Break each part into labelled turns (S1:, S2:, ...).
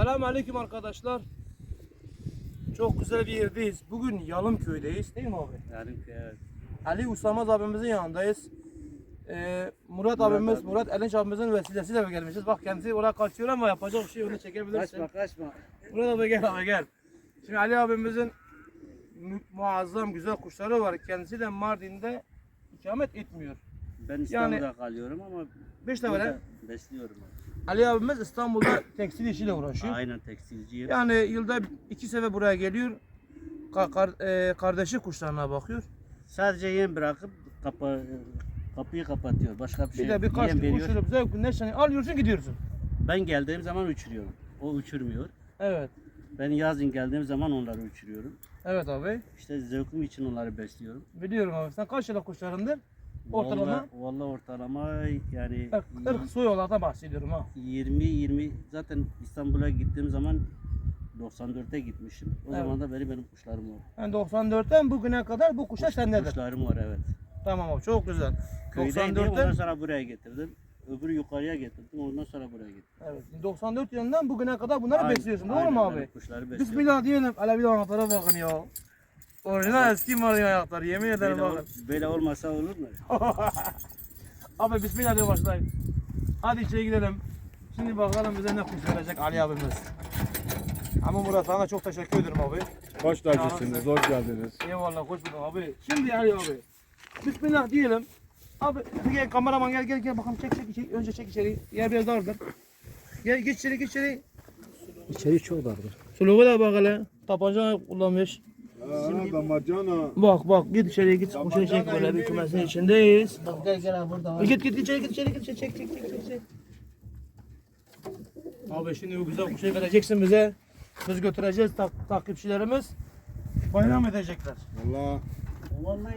S1: Selam aleyküm arkadaşlar. Çok güzel bir yerdeyiz. Bugün Yalım köydeyiz değil mi abi?
S2: Yani evet.
S1: Ali Usamaz abimizin yanındayız. Ee, Murat,
S2: Murat
S1: abimiz,
S2: abi.
S1: Murat Elinç abimizin vesilesiyle gelmişiz. Bak kendisi oraya kaçıyor ama yapacak bir şey onu çekebilirsin.
S2: Kaçma kaçma.
S1: Murat abi gel abi gel. Şimdi Ali abimizin mu- muazzam güzel kuşları var. Kendisi de Mardin'de ikamet etmiyor.
S2: Ben İstanbul'da kalıyorum ama
S1: Beş de
S2: burada
S1: var. Ali abimiz İstanbul'da tekstil işiyle uğraşıyor.
S2: Aynen tekstilciyim.
S1: Yani yılda iki sefer buraya geliyor. Ka- kar- e, kardeşi kuşlarına bakıyor.
S2: Sadece yem bırakıp kapı, kapıyı kapatıyor. Başka bir şey
S1: Bir de
S2: yok.
S1: birkaç
S2: Yem
S1: gün
S2: veriyor.
S1: uçurup zevk güneşlerini alıyorsun gidiyorsun.
S2: Ben geldiğim zaman uçuruyorum. O uçurmuyor.
S1: Evet.
S2: Ben yazın geldiğim zaman onları uçuruyorum.
S1: Evet abi.
S2: İşte zevkim için onları besliyorum.
S1: Biliyorum abi. Sen kaç yıllık kuşlarındır? Ortalama?
S2: Vallahi, vallahi ortalama yani
S1: Irk, ırk soy olarak bahsediyorum ha.
S2: 20 20 zaten İstanbul'a gittiğim zaman 94'e gitmişim. O
S1: Evet.
S2: zaman da beri benim kuşlarım var.
S1: Yani 94'ten bugüne kadar bu kuşlar sendedir.
S2: Kuşlarım var evet.
S1: Tamam abi çok güzel.
S2: Köydeydim ondan
S1: 94'ten
S2: sonra buraya getirdim. Öbürü yukarıya getirdim ondan sonra buraya getirdim.
S1: Evet. 94 yılından bugüne kadar bunları
S2: Aynen,
S1: besliyorsun. Doğru
S2: aynen,
S1: mu abi?
S2: Kuşları besliyorum.
S1: Bismillah diyelim. Hele bir de anahtar'a bakın ya. Orijinal eski mal ayaklar. Yemin ederim
S2: Böyle,
S1: bakın.
S2: ol- böyle olmasa olur mu?
S1: Abi bismillah diye başlayın. Hadi içeri gidelim. Şimdi bakalım bize ne kuş verecek Ali abimiz. Ama Murat sana çok teşekkür ederim abi.
S3: Hoş tacısınız, hoş geldiniz.
S1: Eyvallah hoş bulduk abi. Şimdi Ali abi. Bismillah diyelim. Abi gel kameraman gel gel gel bakalım çek çek içeri. Önce çek içeri. Yer biraz dardır. Gel geç içeri geç içeri.
S2: İçeri çok dardır.
S1: Suluğu da bak hele. Tabanca kullanmış.
S3: Aa, damacana.
S1: Bak bak git içeri git. Kuşunu çek böyle bir kümesin içindeyiz. Bak gel gel abi burada. Git git içeri git içeri git çek çek çek çek. çek. Abi şimdi bu güzel kuşu vereceksin bize. Biz götüreceğiz tak takipçilerimiz. Bayram edecekler.
S3: Valla
S2: Vallahi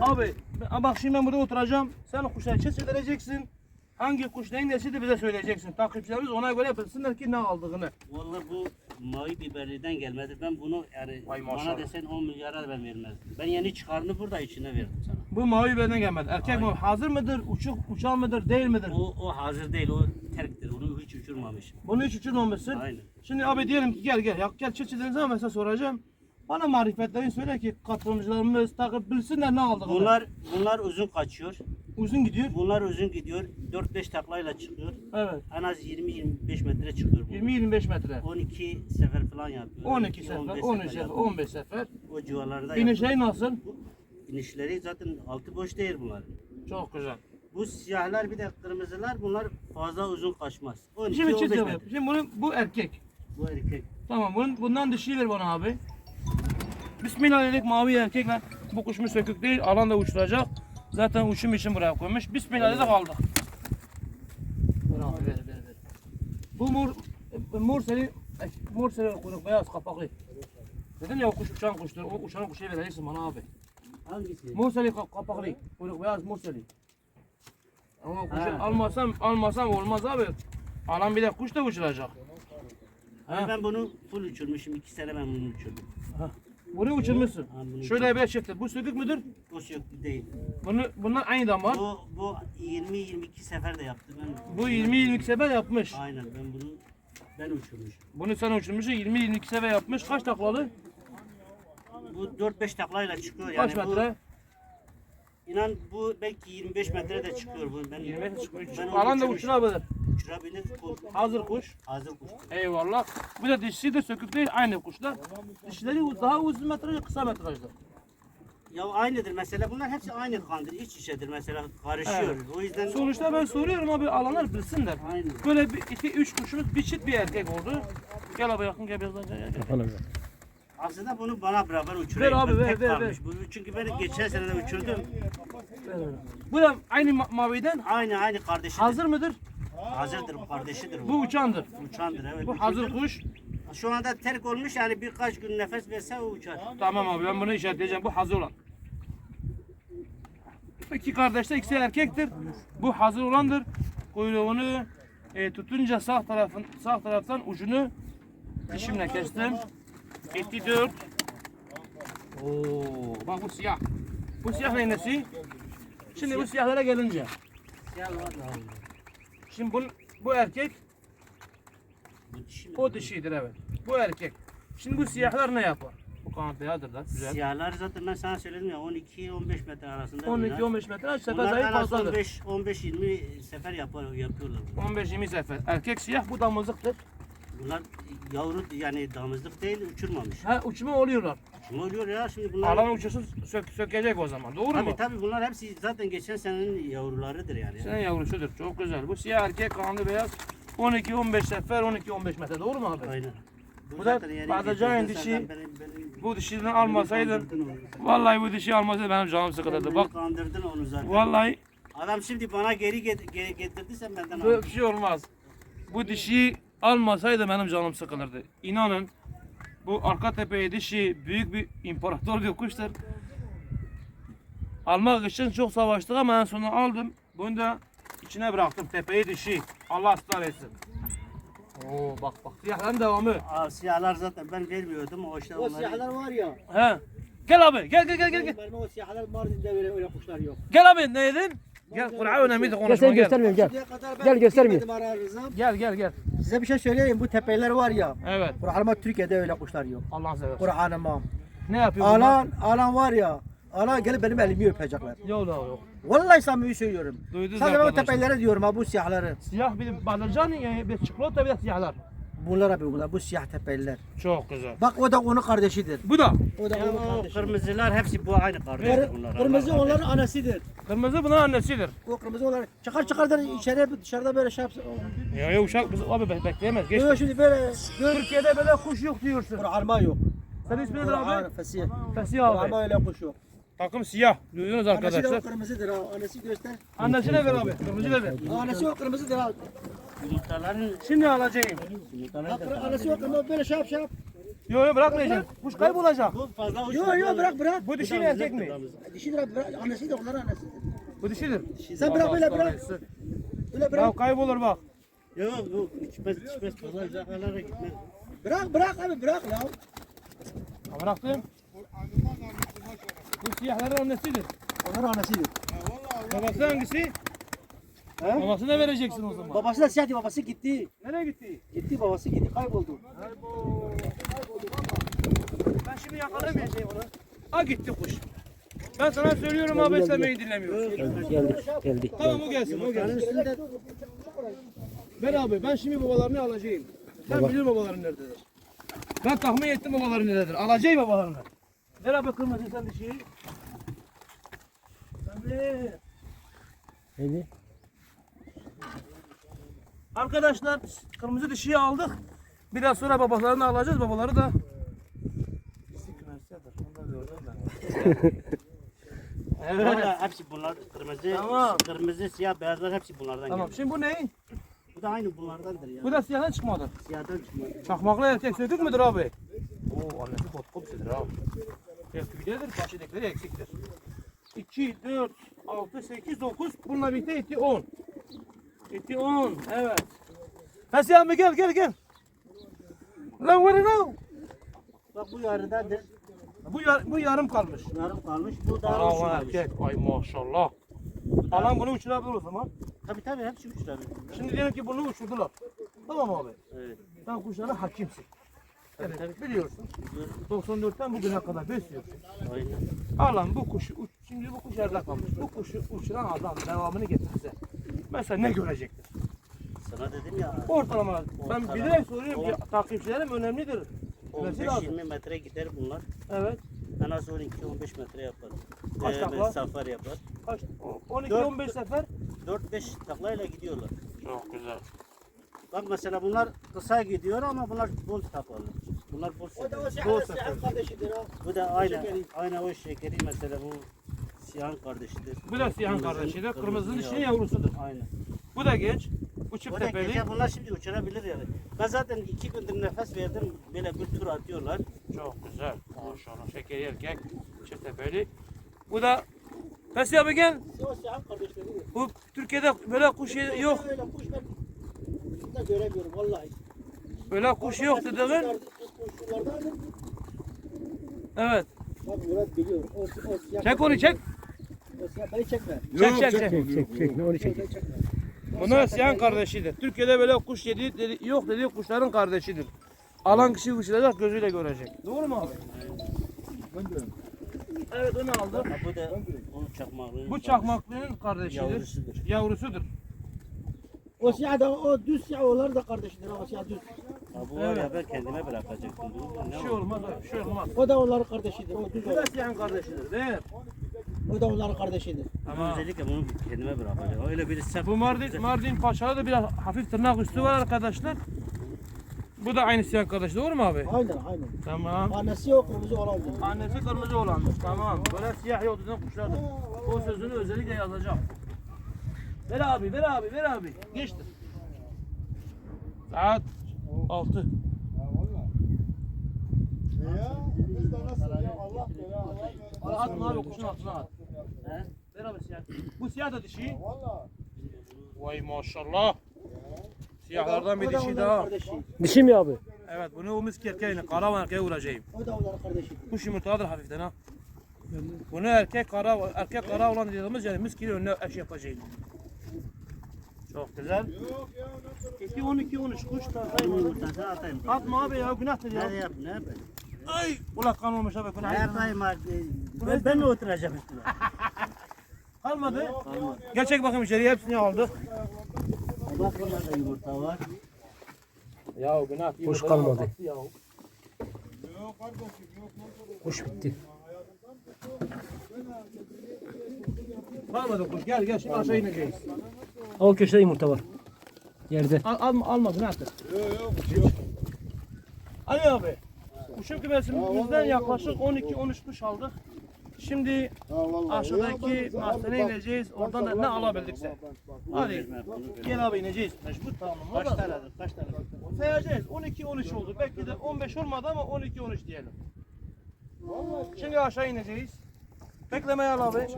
S1: Abi bak şimdi ben burada oturacağım. Sen o kuşları çeşit vereceksin. Hangi kuş neyin nesi de bize söyleyeceksin. Takipçilerimiz ona göre bilsinler ki ne aldığını.
S2: Vallahi bu mavi biberliden gelmedi. Ben bunu yani
S1: Vay maşallah.
S2: bana desen 10 milyara ben vermezdim. Ben yeni çıkarını burada içine verdim sana.
S1: Bu mavi benden gelmedi. Erkek mi?
S2: Aynen.
S1: Hazır mıdır? Uçuk, uçan mıdır? Değil midir?
S2: O, o hazır değil, o terktir. Onu hiç uçurmamışım.
S1: Bunu hiç uçurmamışsın.
S2: Aynen.
S1: Şimdi abi diyelim ki gel gel. Ya, gel çeşitlerinize ama mesela soracağım. Bana marifetlerini söyle ki katılımcılarımız takip bilsinler ne aldığını.
S2: Bunlar bunlar uzun kaçıyor.
S1: uzun gidiyor.
S2: Bunlar uzun gidiyor. 4-5 taklayla çıkıyor.
S1: Evet.
S2: En az 20-25 metre çıkıyor bu.
S1: 20-25 metre.
S2: 12 sefer falan yapıyor.
S1: 12 sefer,
S2: 15
S1: 13 sefer,
S2: yapıyor.
S1: 15 sefer.
S2: O civarlarda.
S1: İnişleri nasıl?
S2: İnişleri zaten altı boş değil bunların.
S1: Çok güzel.
S2: Bu siyahlar bir de kırmızılar bunlar fazla uzun kaçmaz. 12
S1: Şimdi
S2: 15
S1: çift
S2: metre.
S1: yapayım. Şimdi bunu, bu erkek.
S2: Bu erkek.
S1: Tamam bunun, bundan dişiyi ver bana abi. Bismillah dedik mavi erkek lan. Bu kuşmuş sökük değil. Alan da uçuracak. Zaten uçum için buraya koymuş. Bismillah dedik aldık. Ver abi ver ver ver. Bu mor, e, mor seni, mor seni kuyruk beyaz kapaklı. Dedim ya o kuş uçan kuştur. O uçan kuşu vereceksin bana abi.
S2: Hangisi?
S1: Mor seni kap- kapaklı. Kuyruk beyaz mor seni. Ama kuşu
S2: Ha.
S1: almasam almasam olmaz abi. Alan bir de kuş da uçuracak.
S2: Abi ben bunu full uçurmuşum. 2 sene ben bunu uçurdum.
S1: Bunu uçurmuşsun.
S2: Ha, bunu
S1: Şöyle bir çifttir. Bu sökük müdür?
S2: O söktü değil.
S1: Bunu, bunlar aynı damar.
S2: Bu, bu 20-22 sefer de yaptım ben.
S1: Bu 20-22 sefer yapmış.
S2: Aynen ben bunu ben uçurmuşum.
S1: Bunu sen uçurmuşsun 20-22 sefer yapmış. Kaç taklalı?
S2: Bu 4-5 taklayla çıkıyor yani.
S1: Kaç
S2: bu,
S1: metre?
S2: İnan bu belki 25 metre de çıkıyor bu. Ben
S1: 20 metre çıkmış.
S2: Ben onu
S1: Alan da
S2: uçurmuşum.
S1: uçurabilir.
S2: Uçurabilir. Bu
S1: Hazır kuş.
S2: hazır kuş.
S1: Eyvallah. Bu da dişisi de sökük değil. Aynı kuşlar. Dişleri daha uzun metrajlı, kısa metrajlı.
S2: Ya aynıdır mesela. Bunlar hepsi aynı kandır. İç içedir mesela. Karışıyor. O yüzden
S1: Sonuçta ben soruyorum abi alanlar bilsinler.
S2: Aynen.
S1: Böyle bir, iki, üç kuşumuz bir çift bir erkek oldu. Gel abi yakın gel biraz daha gel. gel.
S2: Aslında bunu bana beraber uçurayım.
S1: Ver abi,
S2: Ben
S1: ver, ver.
S2: Bu, çünkü ben geçen sene de uçurdum.
S1: Bu da aynı ma- maviden.
S2: Aynı aynı kardeşidir.
S1: Hazır mıdır?
S2: Hazırdır, kardeşidir bu.
S1: Bu uçandır.
S2: uçandır evet.
S1: Bu
S2: uçurdu.
S1: hazır kuş.
S2: Şu anda terk olmuş yani birkaç gün nefes verse o uçar.
S1: Tamam abi ben bunu işaretleyeceğim. Bu hazır olan. İki kardeş de ikisi erkektir. Bu hazır olandır. Kuyruğunu e, tutunca sağ tarafın sağ taraftan ucunu dişimle kestim. Etti dört. Oo, bak bu siyah. Bu siyah neyin nesi? Şimdi bu siyahlara gelince. Şimdi bu, bu erkek? O dişidir evet. Bu erkek. Şimdi bu siyahlar ne yapar? Bu kanat beyazdır da güzel.
S2: Siyahlar zaten ben sana söyledim ya 12-15 metre arasında. bunlar.
S1: 12-15 metre her sefer zayıf fazladır.
S2: 15-20 sefer yapar, yapıyorlar.
S1: 15-20 sefer. Erkek siyah bu damızlıktır.
S2: Bunlar yavru yani damızlık değil uçurmamış.
S1: Ha uçma oluyorlar.
S2: Ne oluyor ya şimdi bunlar?
S1: Alan uçursun sök, sökecek o zaman. Doğru mu?
S2: Tabii tabii bunlar hepsi zaten geçen senenin yavrularıdır yani.
S1: Sen yavrusudur. Çok güzel. Bu siyah erkek kanlı beyaz. 12-15 sefer 12-15 metre. Doğru mu abi?
S2: Aynen.
S1: Bu da patlıcan dişi.
S2: sen, ben- beni-
S1: Bu dişini almasaydın. Vallahi bu dişi almasaydı benim canım sıkılırdı. Bak
S2: kandırdın onu zaten.
S1: vallahi
S2: Adam şimdi bana geri get- ge- getirdi sen benden aldın.
S1: bir şey olmaz. Bu dişi almasaydı benim canım sıkılırdı. İnanın bu arka tepeye dişi büyük bir imparator bir kuştur. Almak için çok savaştık ama en sonunda aldım. Bunu da içine bıraktım. Tepeyi dişi. Allah ısrar etsin. Oo bak bak siyahların devamı.
S2: Aa, siyahlar zaten ben vermiyordum o işte
S4: O
S2: onları.
S4: siyahlar var ya.
S1: He. Gel abi gel gel gel gel. Gel,
S4: Benim o siyahlar Mardin'de öyle, öyle kuşlar yok.
S1: gel abi ne yedin? Gel Kur'an önemli de
S5: Gel
S1: konuşma
S5: seni
S1: gel.
S5: göstermeyeyim gel.
S4: Şimdiye kadar ben
S5: Gel, göstermeyeyim.
S1: Gel gel gel.
S4: Size bir şey söyleyeyim bu tepeler var ya.
S1: Evet.
S4: Kur'an'ıma Türkiye'de öyle kuşlar yok.
S1: Allah'ın seversen.
S4: Kur'an'ıma.
S1: Ne yapıyor bunlar?
S4: Alan, alan var ya. Alan gelip benim elimi öpecekler.
S1: Yok yok yok.
S4: Vallahi samimi söylüyorum.
S1: Duydunuz
S4: Sadece ben o
S1: arkadaşlar.
S4: tepelere diyorum ha bu siyahları.
S1: Siyah bir balırcan ya bir çikolata bir de siyahlar.
S4: Bunlar abi bunlar bu siyah tepeller.
S1: Çok güzel.
S4: Bak o da onun kardeşidir.
S1: Bu da.
S4: O da onun
S2: o
S4: kardeşi.
S2: kırmızılar hepsi bu aynı kardeş bunlar.
S4: Kırmızı
S2: Allah
S4: onların annesidir.
S1: Kırmızı bunun annesidir.
S4: O kırmızı onlar çıkar çıkar da içeri dışarıda böyle şey yapsın.
S1: Ya ya uşak biz abi be- bekleyemez. Geç.
S4: Böyle şimdi böyle gör.
S1: Türkiye'de böyle kuş yok diyorsun.
S4: Kur'an'ma yok.
S1: Senin ismin nedir
S4: Kur'an
S1: abi?
S4: fesih.
S1: Fesih abi.
S4: Kur'an'ma öyle kuş yok.
S1: Takım siyah. Duydunuz
S4: Annesi de o
S1: arkadaşlar.
S4: kırmızıdır ha. Annesi göster.
S1: Annesine ver abi. Kırmızı da ver.
S4: Annesi o kırmızıdır ha.
S2: Yumurtaların
S1: Şimdi alacağım.
S4: Bak, Annesi o kırmızı böyle şey yap şey yap.
S1: Yok yok bırakmayacağım. Kuş kaybolacak.
S2: bu fazla uçmadı.
S4: Yok yok bırak bırak.
S1: Bu dişi mi erkek mi?
S4: Dişi de bırak. Annesi de onların annesidir.
S1: Bu dişidir.
S4: Sen bırak böyle bırak. Böyle
S1: Ya
S4: bırak.
S1: kaybolur bak.
S2: Yok bu içmez içmez fazla uzaklara gitmez.
S4: Bırak bırak abi bırak ya.
S1: Ha, Bıraktım. Bu siyahların annesidir.
S4: Onların annesidir.
S1: Babası hangisi?
S4: He?
S1: Babasına vereceksin o zaman.
S4: Babası da siyahtı babası gitti.
S1: Nereye gitti?
S4: Gitti babası gitti kayboldu.
S1: Ben şimdi yakalamayacağım onu. Ha gitti kuş. Ben sana söylüyorum abi beni dinlemiyorsun.
S5: Geldi. Geldi.
S1: Tamam o gelsin o gelsin. Ben abi ben şimdi babalarını alacağım. Sen bilir babaların nerededir. Ben tahmin ettim babaların nerededir. Alacağım babalarını. Ver abi kırmızı sen dişiyi. Tabii.
S5: Neydi?
S1: Arkadaşlar kırmızı dişiyi aldık. Biraz sonra babalarını alacağız. Babaları da Evet.
S2: Hepsi bunlar kırmızı,
S1: Tamam.
S2: kırmızı, siyah, beyazlar hepsi bunlardan
S1: Tamam.
S2: geliyor.
S1: Şimdi bu ne?
S2: Bu da aynı bunlardandır ya.
S1: Bu da siyahdan çıkmadı.
S2: Siyahdan çıkmadı.
S1: Çakmaklı erkek sökük müdür abi? Oo annesi fotkopsidir abi. Tevküdedir, başıdakileri eksiktir. 2, 4, 6, 8, 9. Bununla birlikte eti 10. Eti 10, evet. Fesih abi gel gel gel. Lan ver lan.
S2: Bak bu yarıdadır.
S1: Bu, yar, bu yarım kalmış.
S2: Yarım kalmış. Bu daha
S1: Bravo
S2: uçmamış.
S1: erkek. Ay maşallah. Alan bunu uçurabilir o zaman.
S2: Tabii tabii hepsi uçurabilir.
S1: Şimdi diyelim ki bunu uçurdular. Tamam abi.
S2: Evet.
S1: Sen kuşlara hakimsin. Evet,
S2: tabii.
S1: biliyorsun. 94'ten bugüne kadar besliyorsun.
S2: Aynen.
S1: Alan bu kuşu, şimdi bu kuş yerde kalmış. Bu kuşu uçuran adam devamını getirse. Mesela ne görecektir?
S2: Sana dedim ya.
S1: Ortalama. Ben
S2: Ortalama.
S1: bilerek soruyorum ki takipçilerim önemlidir. Bilmesi lazım.
S2: 15-20 metre gider bunlar.
S1: Evet.
S2: En az 12-15 metre yapar.
S1: Kaç
S2: Ee,
S1: takla?
S2: Safar yapar.
S1: Kaç? 12
S2: Dört.
S1: 15 sefer.
S2: 4-5 taklayla gidiyorlar.
S1: Çok güzel.
S2: Bak mesela bunlar kısa gidiyor ama bunlar bol taklalı. Bunlar bol
S4: O da o
S2: sefer.
S4: siyahlar siyah kardeşidir ha.
S2: Bu da aynı, aynı o şekeri mesela bu siyahın kardeşidir.
S1: Bu da
S2: Kırmızı-
S1: kardeşidir.
S2: kırmızı
S1: Kırmızının
S2: yavru.
S1: dişinin yavrusudur.
S2: Aynen.
S1: Bu da genç. Bu çift tepeli.
S2: gece bunlar şimdi uçurabilir yani. Ben zaten iki gündür nefes verdim. Böyle bir tur atıyorlar.
S1: Çok güzel. Maşallah. Şekeri erkek. Çift tepeli. Bu da Fesih abi gel.
S4: Kardeşleri.
S1: Bu Türkiye'de böyle kuş yok.
S4: Öyle kuş ben da göremiyorum vallahi.
S1: Böyle kuş yok dediğin.
S4: Kuşlardandır.
S1: Evet.
S4: Bak Murat biliyor. O, o.
S1: Çek onu çek.
S4: O siyah beni çekme.
S1: Çek çek çek.
S5: Çek çek çek. Onu çek.
S1: Bunlar siyahın kardeşidir. Türkiye'de böyle kuş yedi, dedi, yok dediği kuşların kardeşidir. Alan kişi uçuracak gözüyle görecek. Doğru mu abi? Evet onu aldık.
S2: Ha, bu da onun çakmaklığı.
S1: Bu çakmaklının kardeşidir.
S2: Yavrusudur.
S1: Yavrusudur.
S4: O siyah da o düz siyah onlar da kardeşidir o siyah düz.
S2: Ha, bu var ya ben kendime bırakacaktım. bunu.
S1: Bir
S2: Ne
S1: şey olmaz abi, bir şey olmaz.
S4: O da onların kardeşidir. O düz
S1: Bu
S4: olan.
S1: da siyahın kardeşidir. Değil.
S4: O da onların kardeşidir.
S2: Ama özellikle bunu kendime bırakacağım. Öyle bir sert.
S1: Bu Mardin, Mardin Paşa'da da biraz hafif tırnak üstü var arkadaşlar. Bu da aynı siyah kardeş doğru mu abi?
S4: Aynen aynen.
S1: Tamam.
S4: Annesi yok kırmızı olandır.
S1: Annesi kırmızı olandır. Tamam. Böyle siyah yok dediğin kuşlardır. O sözünü özellikle yazacağım. Ver abi, ver abi, ver abi. Geçtir. Saat 6.
S3: Ya biz de nasıl ya Allah böyle
S1: Atma abi kuşun altına at.
S2: He?
S1: Ver abi siyah. Bu siyah da dişi.
S3: Valla.
S1: Vay maşallah. Siyahlardan bir dişi daha.
S4: kardeşi.
S5: Dişi mi abi?
S1: Evet bunu o miski erkeğine karavan erkeğe vuracağım.
S4: O da onların kardeşidir.
S1: Kuş yumurtadır hafiften ha. Bunu erkek kara erkek kara olan dediğimiz yani miskili önüne eş yapacağım. Çok güzel. 2 12 13 kuş da
S2: atayım.
S1: Atma abi ya günahtır
S2: Ne
S1: ya.
S2: yap ne yapayım?
S1: Ay kulak kan olmuş abi
S2: yapayım abi? Ben, ben mi oturacağım üstüne?
S1: Kalmadı. Gel çek bakayım içeriye hepsini aldık.
S2: Bak burada da yumurta var.
S1: Ya günah.
S5: Kuş kalmadı. Kuş bitti.
S1: Kalmadı kuş gel gel şimdi aşağı ineceğiz.
S5: O köşede yumurta var. Yerde.
S1: Al, alma alma günahtır. Ali abi. Kuşun kümesimizden yaklaşık 12-13 kuş aldık. Şimdi aşağıdaki mahzene ineceğiz. Oradan da ne alabildikse. Hadi gel abi ineceğiz. Mecbur tamam.
S2: Kaç
S1: Kaç
S2: tanedir? Kaç tane?
S1: Sayacağız. 12-13 oldu. Belki de 15 olmadı ama 12-13 diyelim. Şimdi aşağı ineceğiz. Beklemeye al abi.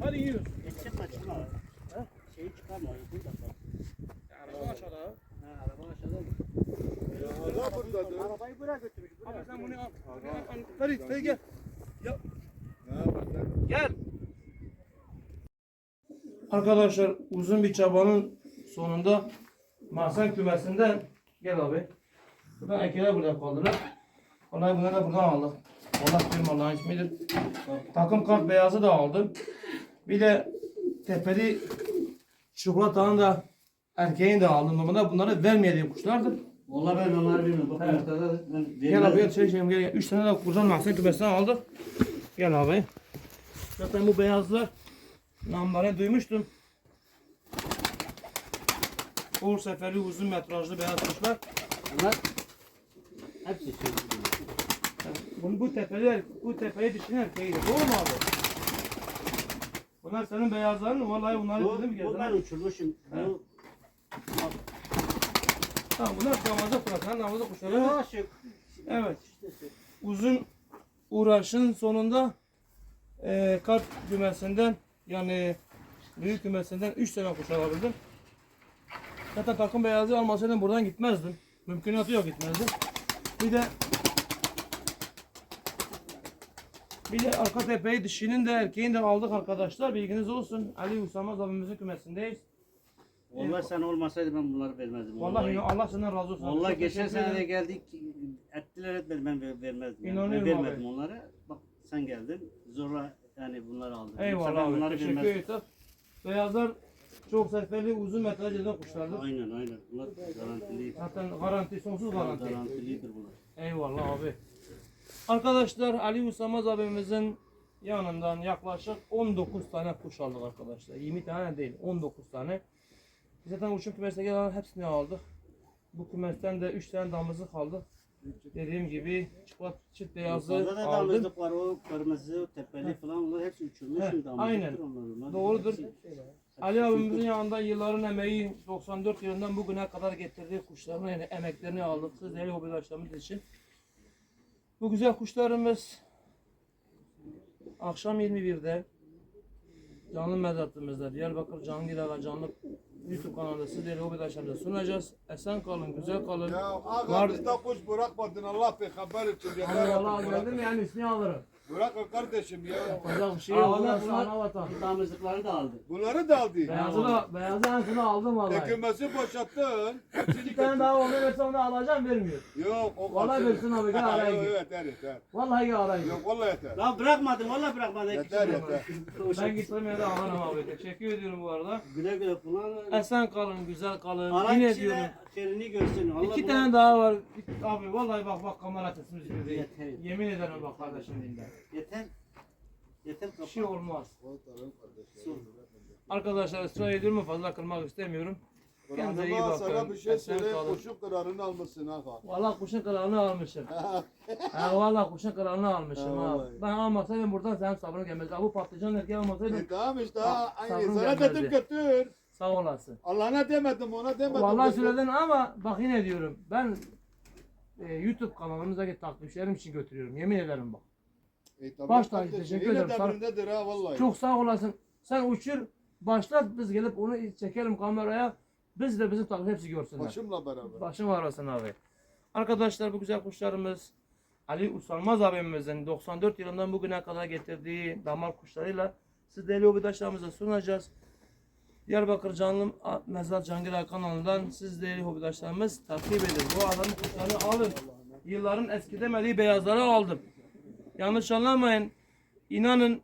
S1: Hadi yürü.
S2: Çıkma. Şeyi çıkarma.
S1: Araba aşağıda.
S2: Ha, araba aşağıda mı?
S3: Allah buradadır.
S2: Arabayı buraya götürmüş.
S1: Abi sen bunu al. Ferit, Ferit gel. Ya.
S3: Sen.
S1: Gel. Arkadaşlar uzun bir çabanın sonunda mahzen kümesinden gel abi. Buradan erkeğler burada kaldılar. Olay bunları da buradan aldık. Allah bilir Allah'ın ismidir. Takım kart beyazı da aldım. Bir de tepeli çikolatanın da erkeğini de aldım. Normalde bunları vermeyediğim kuşlardır.
S2: Vallahi ben onları bilmiyorum. Bak
S1: Evet.
S2: ortada ben
S1: Gel abi gel çay içelim gel. Üç tane de kurdan mahzen kümesinden aldık. Gel abi. Zaten bu beyazlar namları duymuştum. Uğur seferi uzun metrajlı beyaz kuşlar.
S2: Bunlar hepsi şey.
S1: Bunu bu tepeler, bu tepeyi dişin erkeğiydi. Doğru mu abi? Bunlar senin beyazların vallahi bunları
S2: Bu,
S1: dedim ki.
S2: bu ben uçurmuşum. Bu
S1: Tamam bunlar damazda kuşlar. Sen damazda kuşları.
S2: Şu
S1: Evet. Uzun uğraşın sonunda eee kart kümesinden yani büyük kümesinden 3 tane kuş alabildim. Zaten takım beyazı almasaydım buradan gitmezdim. Mümkünatı yok gitmezdim. Bir de bir de arka tepeyi dişinin de erkeğini de aldık arkadaşlar. Bilginiz olsun. Ali Usamaz abimizin kümesindeyiz.
S2: Vallahi sen olmasaydı ben bunları vermezdim.
S1: Vallahi Allah senden razı olsun.
S2: Vallahi
S1: Çok
S2: geçen
S1: teşekkür
S2: sene de
S1: ederim.
S2: geldik ettiler etmedi ben ver- vermezdim. Yani.
S1: İnanıyorum
S2: ben
S1: abi.
S2: vermedim onlara. Bak sen geldin zorla yani bunları aldın. Yoksa
S1: Eyvallah
S2: ben
S1: abi.
S2: bunları
S1: Teşekkür
S2: vermezdim.
S1: ederim. Beyazlar çok seferli uzun metraj eden kuşlardır.
S2: Aynen aynen. Bunlar garantili.
S1: Zaten garanti sonsuz garanti.
S2: Garantilidir bunlar.
S1: Eyvallah abi. Arkadaşlar Ali Usamaz abimizin yanından yaklaşık 19 tane kuş aldık arkadaşlar. 20 tane değil 19 tane. Zaten uçun kümesine gelen hepsini aldık. Bu kümesten de 3 tane damızlık aldık. Dediğim gibi çikolat çift beyazı
S2: Fazla da
S1: aldım.
S2: damızlık var o kırmızı, tepeli falan onlar hepsi uçurmuş. Damızlıktır
S1: aynen.
S2: onlar.
S1: Doğrudur.
S2: Hepsi-
S1: Ali abimizin yanında yılların emeği 94 yılından bugüne kadar getirdiği kuşların yani emeklerini aldık. Siz değerli hobidaşlarımız için. Bu güzel kuşlarımız akşam 21'de canlı mezatımızda Diyarbakır Cangir Ağa canlı YouTube kanalında siz değerli hobidaşlarımıza sunacağız. Esen kalın, güzel kalın.
S3: Ya ağa bizde kuş bırakmadın Allah peygamber için. yeter
S1: Allah
S3: artık, bırak.
S1: geldim yani ismi alırım.
S3: Bırak o kardeşim ya.
S1: Yapacak bir şey yok.
S2: onlar-
S1: Orası ana vatan.
S2: Damızlıkları da aldı.
S3: Bunları da aldı.
S1: Beyazı da, beyazı sona aldım vallahi.
S3: Dökülmesi boşalttın.
S1: Bir tane daha onu verse onu alacağım vermiyor.
S3: Yok o
S1: Vallahi versin abi, gel araya
S3: Yok,
S1: gir.
S3: Yeter yeter.
S1: Vallahi gel arayın.
S3: Yok vallahi yeter.
S2: Lan bırakmadın valla bırakmadın.
S3: Yeter yeter.
S1: Ben gittim ya da aman abi. Teşekkür ediyorum bu arada.
S2: Güle güle kullan.
S1: Esen kalın, güzel kalın.
S2: Alan
S1: Yine
S2: kişi
S1: diyorum.
S2: De yerini görsün. Allah
S1: İki
S2: buna-
S1: tane daha var. Abi vallahi bak bak kamera sesimiz gibi değil.
S2: Yeter.
S1: Yemin ederim bak kardeşim dinle.
S2: Yeter. Yeter
S1: Bir
S2: kapat.
S1: şey olmaz.
S2: Su.
S1: Arkadaşlar ısrar ediyorum ama fazla kırmak istemiyorum. Kendinize iyi
S3: Hanıma sana
S1: bakın.
S3: bir şey
S1: Esen
S3: söyle.
S1: kalın.
S3: Kuşun kararını almışsın ha.
S1: Vallahi kuşun kralını almışım. ha vallahi kuşun kralını almışım
S3: Ha,
S1: ha.
S3: vallahi.
S1: Ben almasaydım buradan senin sabrını gelmez. Ha, Bu patlıcan erkeği almasaydım
S3: E tamam işte
S1: Ha.
S3: Aynı.
S1: sabrım
S3: Sana
S1: gelmedi.
S3: dedim götür.
S1: Sağ olasın.
S3: Allah'ına demedim ona demedim.
S1: Vallahi söyledin ama bak yine diyorum. Ben e, YouTube kanalımızdaki takipçilerim için götürüyorum. Yemin ederim bak.
S3: E, tamam
S1: Baş tacı,
S3: kardeşim,
S1: teşekkür
S3: yine
S1: ederim.
S3: Devrindedir ha vallahi.
S1: Çok sağ olasın. Sen uçur. Başlat biz gelip onu çekelim kameraya. Biz de bizim takip hepsi görsünler.
S3: Başımla beraber.
S1: Başım arasın abi. Arkadaşlar bu güzel kuşlarımız Ali Usanmaz abimizin 94 yılından bugüne kadar getirdiği damar kuşlarıyla siz değerli hobidaşlarımıza sunacağız. Diyarbakır Canlı Mezar Cangir kanalından siz değerli hobidaşlarımız takip edin. Bu adamın kuşlarını alın. Yılların eski demediği beyazları aldım. Yanlış anlamayın. İnanın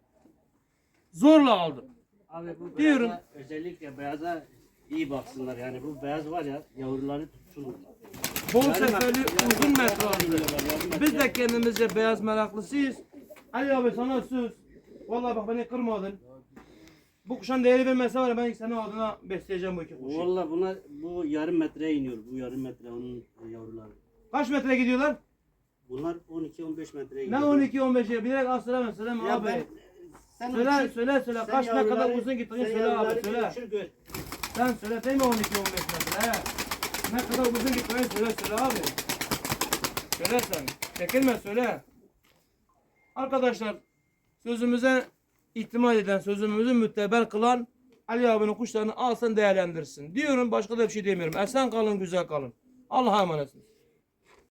S1: zorla aldım.
S2: Abi bu
S1: Diyorum.
S2: beyaza, özellikle beyaza iyi baksınlar yani bu beyaz var ya yavruları tutsun.
S1: Bol seferi
S2: metre-
S1: uzun metre. Biz de kendimizce beyaz meraklısıyız. Ali abi sana söz. Vallahi bak beni kırmadın. Bu kuşan değeri vermese var ya ben senin adına besleyeceğim bu iki kuşu.
S2: Valla bunlar bu yarım metreye iniyor. Bu yarım metre onun yavruları.
S1: Kaç metre gidiyorlar?
S2: Bunlar 12-15 metreye
S1: Ne
S2: gidiyor.
S1: 12 15 ya bilerek az söyleme söyleme
S2: Ya
S1: abi.
S2: ben- sen
S1: söyle
S2: uçur-
S1: söyle söyle
S2: sen
S1: kaç ne kadar
S2: yavruları-
S1: uzun gittiğini
S2: sen
S1: söyle abi söyle.
S2: uçur gör.
S1: Sen söyle değil mi 12 15 metre he? Ne kadar uzun gittiğini söyle söyle abi. Söyle sen. Çekinme söyle. Arkadaşlar sözümüze itimat eden, sözümüzü müteber kılan Ali abinin kuşlarını alsın değerlendirsin. Diyorum başka da bir şey demiyorum. Esen kalın, güzel kalın. Allah'a emanetsiniz.